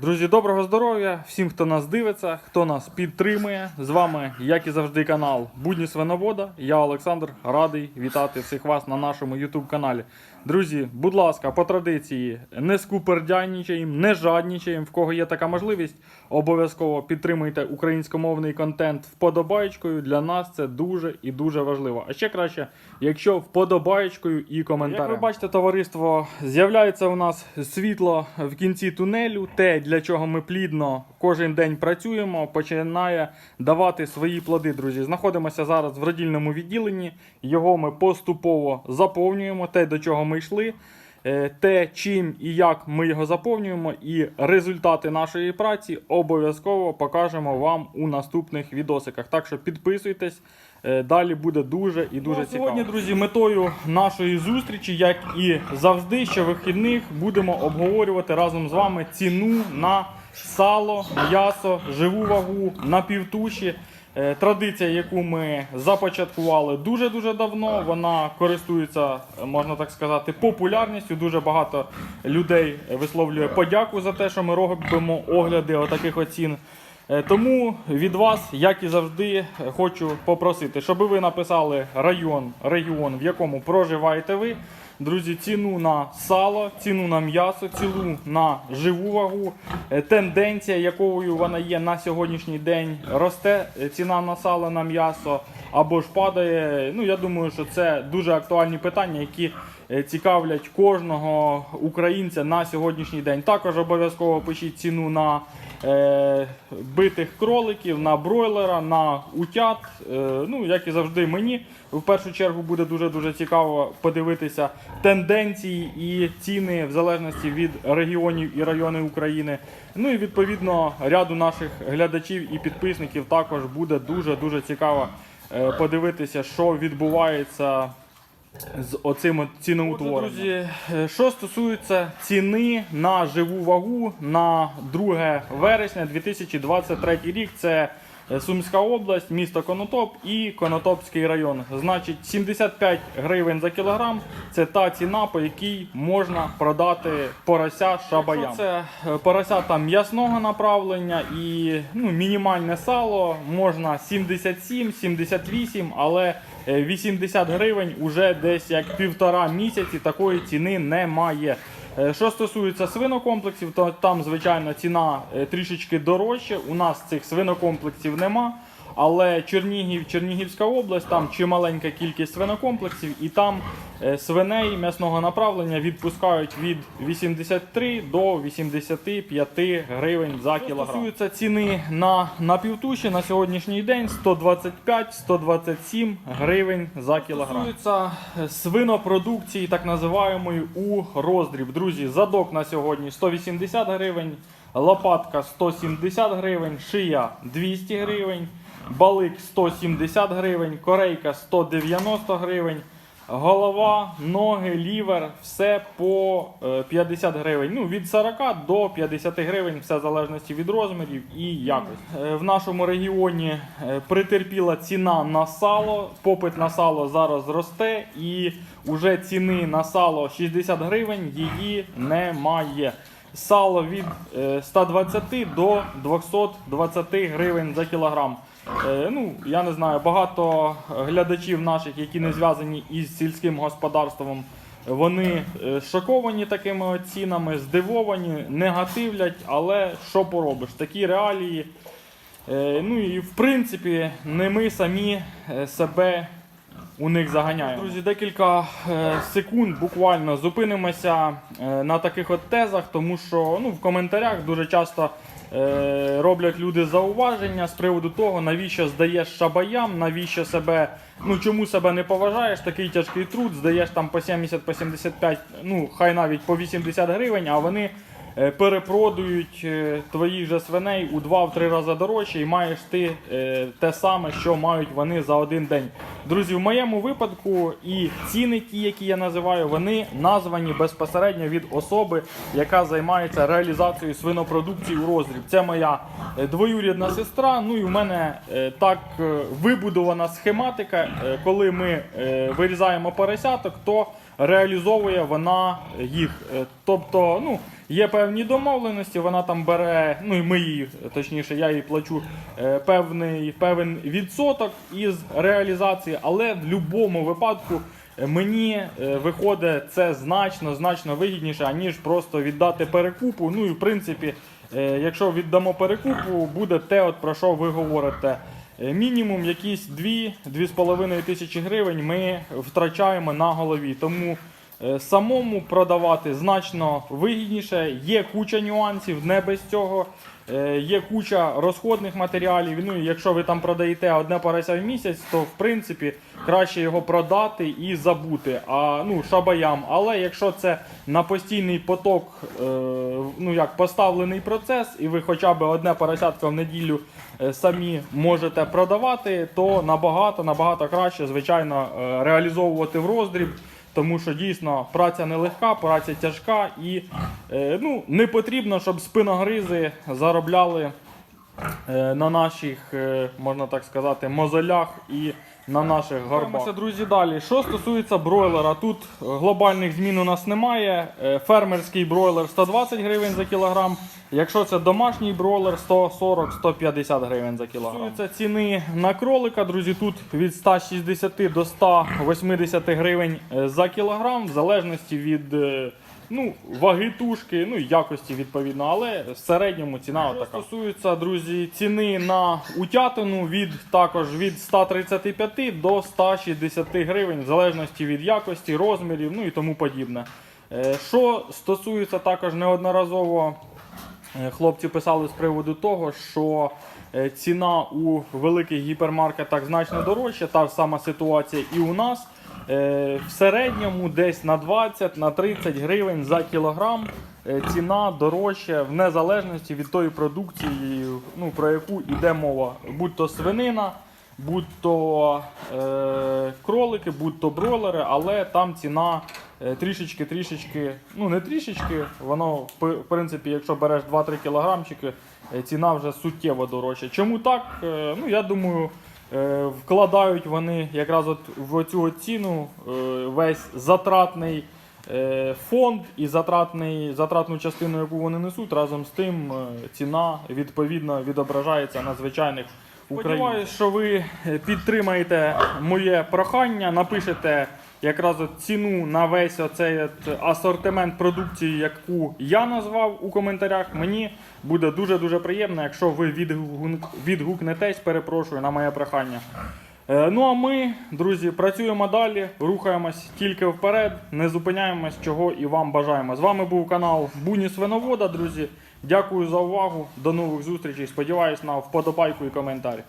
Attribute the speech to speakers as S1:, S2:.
S1: Друзі, доброго здоров'я всім, хто нас дивиться, хто нас підтримує. З вами, як і завжди, канал Будні Свиновода. Я Олександр, радий вітати всіх вас на нашому YouTube каналі. Друзі, будь ласка, по традиції, не скупердянічаємо, не жаднічаємо. В кого є така можливість, обов'язково підтримуйте українськомовний контент вподобайкою. Для нас це дуже і дуже важливо. А ще краще, якщо вподобайкою і коментарем. Як ви бачите, товариство, з'являється у нас світло в кінці тунелю. Те, для чого ми плідно кожен день працюємо, починає давати свої плоди, друзі. Знаходимося зараз в родільному відділенні. Його ми поступово заповнюємо. Те, до чого ми йшли. е, Те, чим і як ми його заповнюємо, і результати нашої праці обов'язково покажемо вам у наступних відосиках. Так що підписуйтесь, е, далі буде дуже і дуже цікаво. Сьогодні, друзі, метою нашої зустрічі, як і завжди, щовихідних будемо обговорювати разом з вами ціну на сало, м'ясо, живу вагу, напівтуші. Е, Традиція, яку ми започаткували дуже дуже давно, вона користується, можна так сказати, популярністю. Дуже багато людей висловлює подяку за те, що ми робимо огляди отаких оцін. Е, Тому від вас, як і завжди, хочу попросити, щоб ви написали район, регіон, в якому проживаєте ви. Друзі, ціну на сало, ціну на м'ясо, ціну на живу вагу, е, тенденція, якою вона є на сьогоднішній день, росте е, ціна на сало, на м'ясо або ж падає. Ну, я думаю, що це дуже актуальні питання, які е, цікавлять кожного українця на сьогоднішній день. Також обов'язково пишіть ціну на е, битих кроликів, на бройлера, на утят. Е, ну, як і завжди, мені в першу чергу буде дуже-дуже цікаво подивитися тенденції і ціни в залежності від регіонів і районів України. Ну і відповідно ряду наших глядачів і підписників також буде дуже-дуже цікаво е, подивитися, що відбувається з оцим ціноутворенням. Друзі, е, що стосується ціни на живу вагу на 2 вересня 2023 рік, це Сумська область, місто Конотоп і Конотопський район. Значить, 75 гривень за кілограм це та ціна, по якій можна продати порося шабаям. Це е, порося там м'ясного направлення і ну, мінімальне сало можна 77, 78, але е, 80 гривень уже десь як півтора місяці такої ціни немає. Е, Що стосується свинокомплексів, то там, звичайно, ціна е, трішечки дорожча. У нас цих свинокомплексів нема. Але Чернігів, Чернігівська область, там чималенька кількість свинокомплексів, і там е, свиней м'ясного направлення відпускають від 83 до 85 гривень за кілограм. Що стосується ціни на напівтуші на сьогоднішній день 125-127 гривень за кілограм. Стосується е, свинопродукції, так називаємої у роздріб. Друзі, задок на сьогодні 180 гривень, лопатка 170 гривень, шия 200 гривень, балик 170 гривень, корейка 190 гривень. Голова, ноги, лівер, все по е, 50 гривень. Ну, від 40 до 50 гривень, все в залежності від розмірів і якості. Е, В нашому регіоні е, притерпіла ціна на сало. Попит на сало зараз росте, і вже ціни на сало 60 гривень її немає. Сало від е, 120 до 220 гривень за кілограм. Е, Ну, я не знаю, багато глядачів наших, які не зв'язані із сільським господарством, вони е, шоковані такими оцінами, цінами, здивовані, негативлять, але що поробиш? Такі реалії. Е, Ну і в принципі, не ми самі себе у них заганяємо. Друзі, декілька е, секунд буквально зупинимося е, на таких от тезах, тому що ну, в коментарях дуже часто е, роблять люди зауваження з приводу того, навіщо здаєш шабаям, навіщо себе, ну чому себе не поважаєш, такий тяжкий труд, здаєш там по 70, по 75, ну хай навіть по 80 гривень, а вони е, перепродують е, твоїх же свиней у 2-3 рази дорожче і маєш ти е, те саме, що мають вони за один день. Друзі, в моєму випадку і ціни, ті, які я називаю, вони названі безпосередньо від особи, яка займається реалізацією свинопродукції у роздріб. Це моя двоюрідна сестра. Ну і в мене так вибудована схематика, коли ми вирізаємо поросяток, то реалізовує вона їх. Тобто, ну, є певні домовленості, вона там бере, ну і ми її, точніше, я їй плачу е, певний, певен відсоток із реалізації, але в будь-якому випадку е, мені е, виходить це значно, значно вигідніше, аніж просто віддати перекупу. Ну і в принципі, якщо віддамо перекупу, буде те, от про що ви говорите. Мінімум якісь 2-2,5 тисячі гривень ми втрачаємо на голові. Тому самому продавати значно вигідніше. Є куча нюансів, не без цього. Е, Є куча розходних матеріалів. Ну якщо ви там продаєте одне порося в місяць, то в принципі краще його продати і забути. А ну шабаям. Але якщо це на постійний поток, е, ну як поставлений процес, і ви хоча б одне поросятко в неділю е, самі можете продавати, то набагато набагато краще, звичайно, е, реалізовувати в роздріб. Тому що дійсно праця нелегка, праця тяжка і е, ну, не потрібно, щоб спиногризи заробляли е, на наших, е, можна так сказати, мозолях і на наших горбах. друзі, далі. Що стосується бройлера, тут глобальних змін у нас немає. Фермерський бройлер 120 гривень за кілограм. Якщо це домашній бройлер 140-150 гривень за кілограм. Це ціни на кролика, друзі, тут від 160 до 180 гривень е, за кілограм, в залежності від е, ну, ваги тушки, ну і якості відповідно, але в середньому ціна отака. Що стосується, друзі, ціни на утятину від також від 135 до 160 гривень, в залежності від якості, розмірів, ну і тому подібне. Е, Що стосується також неодноразово Хлопці писали з приводу того, що е, ціна у великих гіпермаркетах значно дорожча, та ж сама ситуація і у нас. Е, В середньому десь на 20 на 30 гривень за кілограм е, ціна дорожча в незалежності від тої продукції, ну, про яку йде мова. Будь то свинина, будь то е, кролики, будь то бройлери, але там ціна трішечки-трішечки, ну не трішечки, воно в принципі, якщо береш 2-3 кілограмчики, е, ціна вже суттєво дорожча. Чому так? Е, ну я думаю. е, Вкладають вони якраз от в цю ціну е, весь затратний е, фонд і затратний, затратну частину, яку вони несуть, разом з тим ціна відповідно відображається на звичайних Сподіваюсь, що ви е, підтримаєте моє прохання, напишете якраз ціну на весь оцей асортимент продукції, яку я назвав у коментарях. Мені буде дуже-дуже приємно, якщо ви відгук- відгукнетесь, перепрошую на моє прохання. Е, Ну а ми, друзі, працюємо далі, рухаємось тільки вперед, не зупиняємось, чого і вам бажаємо. З вами був канал Буні Свиновода, друзі. Дякую за увагу. До нових зустрічей. Сподіваюсь на вподобайку і коментар.